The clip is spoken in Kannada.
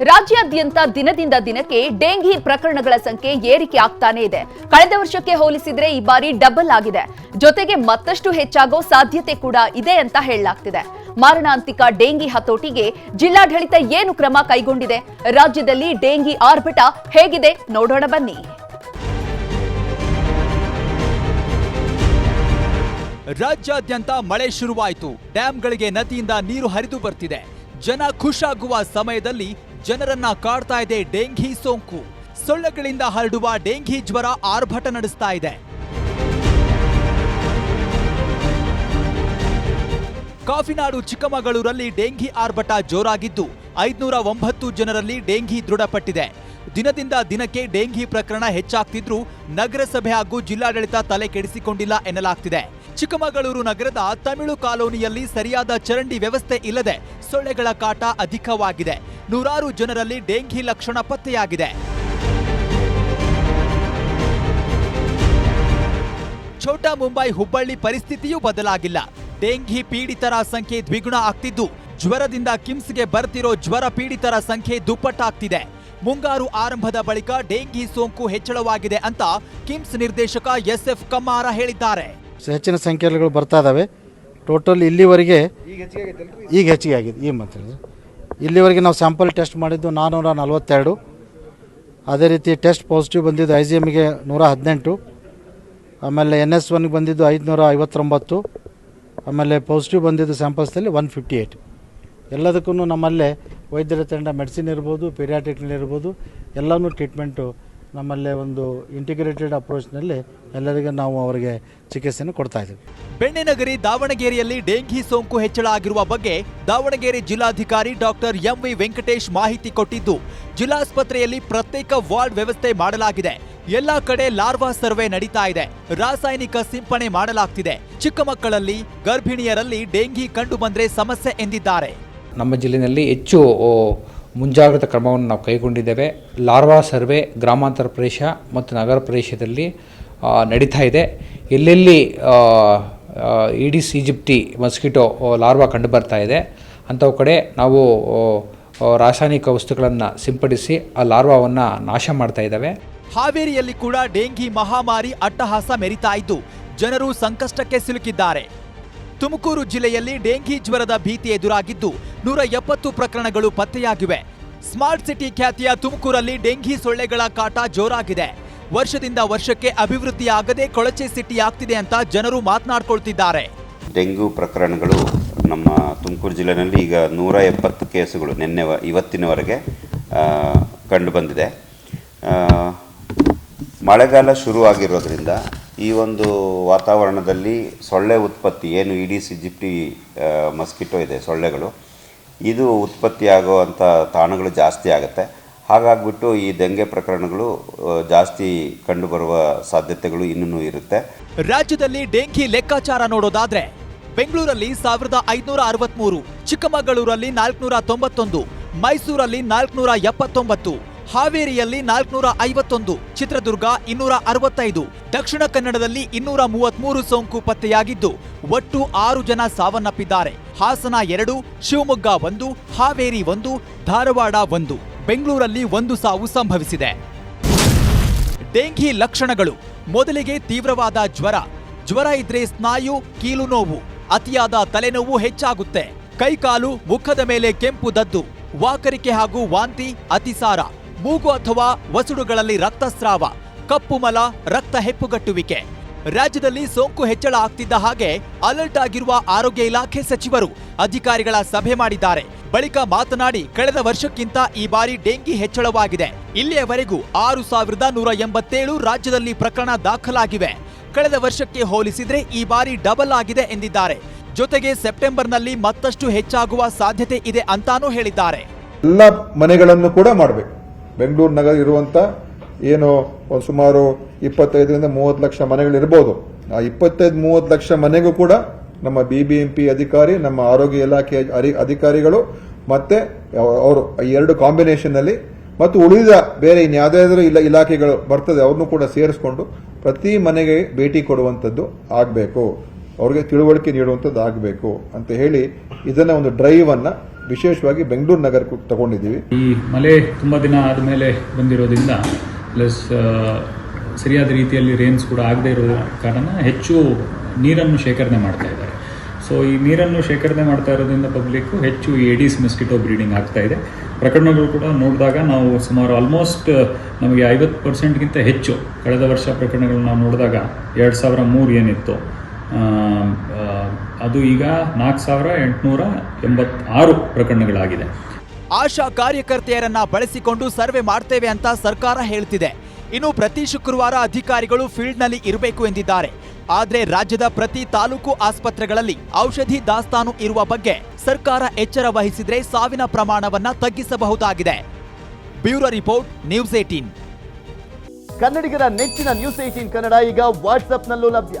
ರಾಜ್ಯಾದ್ಯಂತ ದಿನದಿಂದ ದಿನಕ್ಕೆ ಡೆಂಗಿ ಪ್ರಕರಣಗಳ ಸಂಖ್ಯೆ ಏರಿಕೆ ಆಗ್ತಾನೇ ಇದೆ. ಕಳೆದ ವರ್ಷಕ್ಕೆ ಹೋಲಿಸಿದ್ರೆ ಈ ಬಾರಿ ಡಬಲ್ ಆಗಿದೆ. ಜೊತೆಗೆ ಮತ್ತಷ್ಟು ಹೆಚ್ಚಾಗೋ ಸಾಧ್ಯತೆ ಕೂಡ ಇದೆ ಅಂತ ಹೇಳಲಾಗ್ತಿದೆ. ಮಾರಣಾಂತಿಕ ಡೆಂಗಿ ಹತೋಟಿಗೆ ಜಿಲ್ಲಾಡಳಿತ ಏನು ಕ್ರಮ ಕೈಗೊಂಡಿದೆ? ರಾಜ್ಯದಲ್ಲಿ ಡೆಂಗಿ ಆರ್ಭಟ ಹೇಗಿದೆ? ನೋಡೋಣ ಬನ್ನಿ. ರಾಜ್ಯಾದ್ಯಂತ ಮಳೆ ಶುರುವಾಯಿತು. ಡ್ಯಾಂಗಳಿಗೆ ನದಿಯಿಂದ ನೀರು ಹರಿದು ಬರ್ತಿದೆ. ಜನ ಖುಷಾಗುವ ಸಮಯದಲ್ಲಿ ಜನರನ್ನ ಕಾಡ್ತಾ ಇದೆ ಡೆಂಘಿ ಸೋಂಕು. ಸೊಳ್ಳೆಗಳಿಂದ ಹರಡುವ ಡೆಂಘಿ ಜ್ವರ ಆರ್ಭಟ ನಡೆಸ್ತಾ ಇದೆ. ಕಾಫಿನಾಡು ಚಿಕ್ಕಮಗಳೂರಲ್ಲಿ ಡೆಂಘಿ ಆರ್ಭಟ ಜೋರಾಗಿದ್ದು ಐದುನೂರ ಒಂಬತ್ತು ಜನರಲ್ಲಿ ಡೆಂಘಿ ದೃಢಪಟ್ಟಿದೆ. ದಿನದಿಂದ ದಿನಕ್ಕೆ ಡೆಂಘಿ ಪ್ರಕರಣ ಹೆಚ್ಚಾಗ್ತಿದ್ರೂ ನಗರಸಭೆ ಹಾಗೂ ಜಿಲ್ಲಾಡಳಿತ ತಲೆ ಕೆಡಿಸಿಕೊಂಡಿಲ್ಲ ಎನ್ನಲಾಗ್ತಿದೆ. ಚಿಕ್ಕಮಗಳೂರು ನಗರದ ತಮಿಳು ಕಾಲೋನಿಯಲ್ಲಿ ಸರಿಯಾದ ಚರಂಡಿ ವ್ಯವಸ್ಥೆ ಇಲ್ಲದೆ ಸೊಳ್ಳೆಗಳ ಕಾಟ ಅಧಿಕವಾಗಿದೆ. ನೂರಾರು ಜನರಲ್ಲಿ ಡೆಂಘಿ ಲಕ್ಷಣ ಪತ್ತೆಯಾಗಿದೆ. ಛೋಟಾ ಮುಂಬೈ ಹುಬ್ಬಳ್ಳಿ ಪರಿಸ್ಥಿತಿಯೂ ಬದಲಾಗಿಲ್ಲ. ಡೆಂಘಿ ಪೀಡಿತರ ಸಂಖ್ಯೆ ದ್ವಿಗುಣ ಆಗ್ತಿದ್ದು. ಜ್ವರದಿಂದ ಕಿಮ್ಸ್ಗೆ ಬರ್ತಿರೋ ಜ್ವರ ಪೀಡಿತರ ಸಂಖ್ಯೆ ದುಪ್ಪಟ್ಟಾಗ್ತಿದೆ. ಮುಂಗಾರು ಆರಂಭದ ಬಳಿಕ ಡೆಂಘಿ ಸೋಂಕು ಹೆಚ್ಚಳವಾಗಿದೆ ಅಂತ ಕಿಮ್ಸ್ ನಿರ್ದೇಶಕ ಎಸ್ಎಫ್ ಕಮ್ಮಾರ ಹೇಳಿದ್ದಾರೆ. ಹೆಚ್ಚಿನ ಸಂಖ್ಯೆಗಳು ಬರ್ತಾ ಇದ್ದಾವೆ ಟೋಟಲ್ ಇಲ್ಲಿವರೆಗೆ ಈಗ ಹೆಚ್ಚಿಗೆ ಆಗಿದೆ. ಈ ಮಾತ್ರ ಇಲ್ಲಿವರೆಗೆ ನಾವು ಸ್ಯಾಂಪಲ್ ಟೆಸ್ಟ್ ಮಾಡಿದ್ದು ನಾನ್ನೂರ ನಲವತ್ತೆರಡು ಅದೇ ರೀತಿ ಟೆಸ್ಟ್ ಪಾಸಿಟಿವ್ ಬಂದಿದ್ದು ಐ ಜಿ ಎಮ್ಗೆ ನೂರ ಹದಿನೆಂಟು ಆಮೇಲೆ ಎನ್ ಎಸ್ ಒನ್ಗೆ ಬಂದಿದ್ದು ಐದುನೂರ ಐವತ್ತೊಂಬತ್ತು ಆಮೇಲೆ ಪಾಸಿಟಿವ್ ಬಂದಿದ್ದು ಸ್ಯಾಂಪಲ್ಸಲ್ಲಿ ಒನ್ ಫಿಫ್ಟಿ ಏಯ್ಟ್ ಎಲ್ಲದಕ್ಕೂ ನಮ್ಮಲ್ಲೇ ವೈದ್ಯರ ತಂಡ ಮೆಡಿಸಿನ್ ಇರ್ಬೋದು ಪೀರಿಯಾಟಿಕ್ನಲ್ಲಿ ಇರ್ಬೋದು ಎಲ್ಲನೂ ಟ್ರೀಟ್ಮೆಂಟು ನಮ್ಮಲ್ಲೇ ಒಂದು ಇಂಟಿಗ್ರೇಟೆಡ್ ಅಪ್ರೋಚ್ನಲ್ಲಿ ಎಲ್ಲರಿಗೆ ನಾವು ಅವರಿಗೆ ಚಿಕಿತ್ಸೆಯನ್ನು ಕೊಡ್ತಾ ಇದ್ದೀವಿ. ಬೆಣ್ಣೆನಗರಿ ದಾವಣಗೆರೆಯಲ್ಲಿ ಡೆಂಘಿ ಸೋಂಕು ಹೆಚ್ಚಳ ಆಗಿರುವ ಬಗ್ಗೆ ದಾವಣಗೆರೆ ಜಿಲ್ಲಾಧಿಕಾರಿ ಡಾಕ್ಟರ್ ಎಂವಿ ವೆಂಕಟೇಶ್ ಮಾಹಿತಿ ಕೊಟ್ಟಿದ್ದು ಜಿಲ್ಲಾಸ್ಪತ್ರೆಯಲ್ಲಿ ಪ್ರತ್ಯೇಕ ವಾರ್ಡ್ ವ್ಯವಸ್ಥೆ ಮಾಡಲಾಗಿದೆ. ಎಲ್ಲಾ ಕಡೆ ಲಾರ್ವಾ ಸರ್ವೆ ನಡೀತಾ ಇದೆ. ರಾಸಾಯನಿಕ ಸಿಂಪಣೆ ಮಾಡಲಾಗ್ತಿದೆ. ಚಿಕ್ಕ ಮಕ್ಕಳಲ್ಲಿ ಗರ್ಭಿಣಿಯರಲ್ಲಿ ಡೆಂಘಿ ಕಂಡು ಬಂದ್ರೆ ಸಮಸ್ಯೆ ಎಂದಿದ್ದಾರೆ. ನಮ್ಮ ಜಿಲ್ಲೆಯಲ್ಲಿ ಹೆಚ್ಚು ಓ, ಮುಂಜಾಗ್ರತಾ ಕ್ರಮವನ್ನು ನಾವು ಕೈಗೊಂಡಿದ್ದೇವೆ. ಲಾರ್ವಾ ಸರ್ವೆ ಗ್ರಾಮಾಂತರ ಪ್ರದೇಶ ಮತ್ತು ನಗರ ಪ್ರದೇಶದಲ್ಲಿ ನಡೀತಾ ಇದೆ. ಎಲ್ಲೆಲ್ಲಿ ಈಡಿಸ್, ಈಜಿಪ್ಟಿ, ಮಸ್ಕಿಟೋ ಲಾರ್ವಾ ಕಂಡು ಬರ್ತಾ ಇದೆ, ಅಂಥವು ಕಡೆ ನಾವು ರಾಸಾಯನಿಕ ವಸ್ತುಗಳನ್ನು ಸಿಂಪಡಿಸಿ ಆ ಲಾರ್ವಾವನ್ನು ನಾಶ ಮಾಡ್ತಾ ಇದ್ದಾವೆ. ಹಾವೇರಿಯಲ್ಲಿ ಕೂಡ ಡೆಂಗಿ ಮಹಾಮಾರಿ ಅಟ್ಟಹಾಸ ಮೆರಿತಾ ಇದ್ದು, ಜನರು ಸಂಕಷ್ಟಕ್ಕೆ ಸಿಲುಕಿದ್ದಾರೆ. ತುಮಕೂರು ಜಿಲ್ಲೆಯಲ್ಲಿ ಡೆಂಗಿ ಜ್ವರದ ಭೀತಿ ಎದುರಾಗಿದ್ದು ನೂರ ಎಪ್ಪತ್ತು ಪ್ರಕರಣಗಳು ಪತ್ತೆಯಾಗಿವೆ. ಸ್ಮಾರ್ಟ್ ಸಿಟಿ ಖ್ಯಾತಿಯ ತುಮಕೂರಲ್ಲಿ ಡೆಂಘಿ ಸೊಳ್ಳೆಗಳ ಕಾಟ ಜೋರಾಗಿದೆ. ವರ್ಷದಿಂದ ವರ್ಷಕ್ಕೆ ಅಭಿವೃದ್ಧಿಯಾಗದೆ ಕೊಳಚೆ ಸಿಟಿ ಆಗ್ತಿದೆ ಅಂತ ಜನರು ಮಾತನಾಡ್ಕೊಳ್ತಿದ್ದಾರೆ. ಡೆಂಗ್ಯೂ ಪ್ರಕರಣಗಳು ನಮ್ಮ ತುಮಕೂರು ಜಿಲ್ಲೆಯಲ್ಲಿ ಈಗ ನೂರ ಎಪ್ಪತ್ತು ಕೇಸುಗಳು ನಿನ್ನೆ ಇವತ್ತಿನವರೆಗೆ ಕಂಡುಬಂದಿದೆ ಬಂದಿದೆ. ಮಳೆಗಾಲ ಶುರುವಾಗಿರೋದ್ರಿಂದ ಈ ಒಂದು ವಾತಾವರಣದಲ್ಲಿ ಸೊಳ್ಳೆ ಉತ್ಪತ್ತಿ ಏನು, ಇಡೀ ಸಿಜಿಪ್ಟಿ ಮಸ್ಕಿಟೋ ಇದೆ ಸೊಳ್ಳೆಗಳು. ಇದು ಉತ್ಪತ್ತಿಯಾಗುವಂಥ ತಾಣಗಳು ಜಾಸ್ತಿ ಆಗುತ್ತೆ. ಹಾಗಾಗ್ಬಿಟ್ಟು ಈ ದಂಗೆ ಪ್ರಕರಣಗಳು ಜಾಸ್ತಿ ಕಂಡುಬರುವ ಸಾಧ್ಯತೆಗಳು ಇನ್ನೂ ಇರುತ್ತೆ. ರಾಜ್ಯದಲ್ಲಿ ಡೆಂಕಿ ಲೆಕ್ಕಾಚಾರ ನೋಡೋದಾದ್ರೆ, ಬೆಂಗಳೂರಲ್ಲಿ ಸಾವಿರದ ಐದುನೂರ ಅರವತ್ಮೂರು, ಚಿಕ್ಕಮಗಳೂರಲ್ಲಿ ನಾಲ್ಕುನೂರ ತೊಂಬತ್ತೊಂದು, ಮೈಸೂರಲ್ಲಿ ನಾಲ್ಕುನೂರ ಎಪ್ಪತ್ತೊಂಬತ್ತು ಹಾವೇರಿಯಲ್ಲಿ ನಾಲ್ಕುನೂರ ಐವತ್ತೊಂದು, ಚಿತ್ರದುರ್ಗ ಇನ್ನೂರ ಅರವತ್ತೈದು, ದಕ್ಷಿಣ ಕನ್ನಡದಲ್ಲಿ ಇನ್ನೂರ ಮೂವತ್ಮೂರು ಸೋಂಕು ಪತ್ತೆಯಾಗಿದ್ದು, ಒಟ್ಟು ಆರು ಜನ ಸಾವನ್ನಪ್ಪಿದ್ದಾರೆ. ಹಾಸನ ಎರಡು, ಶಿವಮೊಗ್ಗ ಒಂದು, ಹಾವೇರಿ ಒಂದು, ಧಾರವಾಡ ಒಂದು, ಬೆಂಗಳೂರಲ್ಲಿ ಒಂದು ಸಾವು ಸಂಭವಿಸಿದೆ. ಡೆಂಘಿ ಲಕ್ಷಣಗಳು. ಮೊದಲಿಗೆ ತೀವ್ರವಾದ ಜ್ವರ. ಜ್ವರ ಇದ್ರೆ ಸ್ನಾಯು, ಕೀಲು ನೋವು, ಅತಿಯಾದ ತಲೆನೋವು ಹೆಚ್ಚಾಗುತ್ತೆ. ಕೈಕಾಲು, ಮುಖದ ಮೇಲೆ ಕೆಂಪು ದದ್ದು, ವಾಕರಿಕೆ ಹಾಗೂ ವಾಂತಿ, ಅತಿಸಾರ. ಮೂಗು ಅಥವಾ ವಸುಡುಗಳಲ್ಲಿ ರಕ್ತಸ್ರಾವ, ಕಪ್ಪು ಮಲ, ರಕ್ತ ಹೆಪ್ಪುಗಟ್ಟುವಿಕೆ. ರಾಜ್ಯದಲ್ಲಿ ಸೋಂಕು ಹೆಚ್ಚಳ ಆಗ್ತಿದ್ದ ಹಾಗೆ ಅಲರ್ಟ್ ಆಗಿರುವ ಆರೋಗ್ಯ ಇಲಾಖೆ ಸಚಿವರು ಅಧಿಕಾರಿಗಳ ಸಭೆ ಮಾಡಿದ್ದಾರೆ. ಬಳಿಕ ಮಾತನಾಡಿ ಕಳೆದ ವರ್ಷಕ್ಕಿಂತ ಈ ಬಾರಿ ಡೆಂಗಿ ಹೆಚ್ಚಳವಾಗಿದೆ. ಇಲ್ಲಿಯವರೆಗೂ ಆರು ಸಾವಿರದ ನೂರ ಎಂಬತ್ತೇಳು ರಾಜ್ಯದಲ್ಲಿ ಪ್ರಕರಣ ದಾಖಲಾಗಿವೆ. ಕಳೆದ ವರ್ಷಕ್ಕೆ ಹೋಲಿಸಿದ್ರೆ ಈ ಬಾರಿ ಡಬಲ್ ಆಗಿದೆ ಎಂದಿದ್ದಾರೆ. ಜೊತೆಗೆ ಸೆಪ್ಟೆಂಬರ್ನಲ್ಲಿ ಮತ್ತಷ್ಟು ಹೆಚ್ಚಾಗುವ ಸಾಧ್ಯತೆ ಇದೆ ಅಂತಾನೂ ಹೇಳಿದ್ದಾರೆ. ಎಲ್ಲ ಮನೆಗಳನ್ನು ಕೂಡ ಮಾಡಬೇಕು. ಬೆಂಗಳೂರು ನಗರ ಇರುವಂತ ಏನು ಒಂದು ಸುಮಾರು ಇಪ್ಪತ್ತೈದರಿಂದ ಮೂವತ್ತು ಲಕ್ಷ ಮನೆಗಳಿರ್ಬೋದು ಆ ಇಪ್ಪತ್ತೈದು, ಮೂವತ್ತು ಲಕ್ಷ ಮನೆಗೂ ಕೂಡ ನಮ್ಮ ಬಿ ಬಿ ಎಂ ಪಿ ಅಧಿಕಾರಿ, ನಮ್ಮ ಆರೋಗ್ಯ ಇಲಾಖೆ ಅಧಿಕಾರಿಗಳು ಮತ್ತೆ ಅವರು ಎರಡು ಕಾಂಬಿನೇಷನ್ ಅಲ್ಲಿ ಮತ್ತು ಉಳಿದ ಬೇರೆ ಇನ್ಯಾವುದಾದ್ರೂ ಇಲ್ಲ ಇಲಾಖೆಗಳು ಬರ್ತದೆ, ಅವ್ರನ್ನೂ ಕೂಡ ಸೇರಿಸ್ಕೊಂಡು ಪ್ರತಿ ಮನೆಗೆ ಭೇಟಿ ಕೊಡುವಂಥದ್ದು ಆಗಬೇಕು. ಅವ್ರಿಗೆ ತಿಳುವಳಿಕೆ ನೀಡುವಂಥದ್ದು ಆಗಬೇಕು ಅಂತ ಹೇಳಿ ಇದನ್ನ ಒಂದು ಡ್ರೈವ್ ಅನ್ನ ವಿಶೇಷವಾಗಿ ಬೆಂಗಳೂರು ನಗರಕ್ಕೆ ತಗೊಂಡಿದ್ದೀವಿ. ಈ ಮಳೆ ತುಂಬ ದಿನ ಆದಮೇಲೆ ಬಂದಿರೋದ್ರಿಂದ ಪ್ಲಸ್ ಸರಿಯಾದ ರೀತಿಯಲ್ಲಿ ರೇನ್ಸ್ ಕೂಡ ಆಗದೇ ಇರೋ ಕಾರಣ ಹೆಚ್ಚು ನೀರನ್ನು ಶೇಖರಣೆ ಮಾಡ್ತಾ ಇದ್ದಾರೆ. ಸೊ ಈ ನೀರನ್ನು ಶೇಖರಣೆ ಮಾಡ್ತಾ ಇರೋದ್ರಿಂದ ಪಬ್ಲಿಕ್ ಹೆಚ್ಚು ಎಡಿಸ್ ಮಿಸ್ಕಿಟೋ ಬ್ರೀಡಿಂಗ್ ಆಗ್ತಾ ಇದೆ. ಪ್ರಕರಣಗಳು ಕೂಡ ನೋಡಿದಾಗ ನಾವು ಸುಮಾರು ಆಲ್ಮೋಸ್ಟ್ ನಮಗೆ ಐವತ್ತು ಪರ್ಸೆಂಟ್ಗಿಂತ ಹೆಚ್ಚು. ಕಳೆದ ವರ್ಷ ಪ್ರಕರಣಗಳನ್ನ ನಾವು ನೋಡಿದಾಗ ಎರಡು ಸಾವಿರ ಮೂರು ಏನಿತ್ತು. ಅದು ಈಗ ನಾಲ್ಕು ಸಾವಿರ ಎಂಟುನೂರ ಎಂಬತ್ತಾರು ಪ್ರಕರಣಗಳಾಗಿದೆ. ಆಶಾ ಕಾರ್ಯಕರ್ತೆಯರನ್ನ ಬಳಸಿಕೊಂಡು ಸರ್ವೆ ಮಾಡ್ತೇವೆ ಅಂತ ಸರ್ಕಾರ ಹೇಳ್ತಿದೆ. ಇನ್ನು ಪ್ರತಿ ಶುಕ್ರವಾರ ಅಧಿಕಾರಿಗಳು ಫೀಲ್ಡ್ನಲ್ಲಿ ಇರಬೇಕು ಎಂದಿದ್ದಾರೆ. ಆದರೆ ರಾಜ್ಯದ ಪ್ರತಿ ತಾಲೂಕು ಆಸ್ಪತ್ರೆಗಳಲ್ಲಿ ಔಷಧಿ ದಾಸ್ತಾನು ಇರುವ ಬಗ್ಗೆ ಸರ್ಕಾರ ಎಚ್ಚರ ವಹಿಸಿದ್ರೆ ಸಾವಿನ ಪ್ರಮಾಣವನ್ನ ತಗ್ಗಿಸಬಹುದಾಗಿದೆ. Bureau report news eighteen. ಕನ್ನಡಿಗರ ನೆಚ್ಚಿನ ನ್ಯೂಸ್ ಏಟೀನ್ ಕನ್ನಡ ಈಗ ವಾಟ್ಸ್ಆಪ್ನಲ್ಲೂ ಲಭ್ಯ.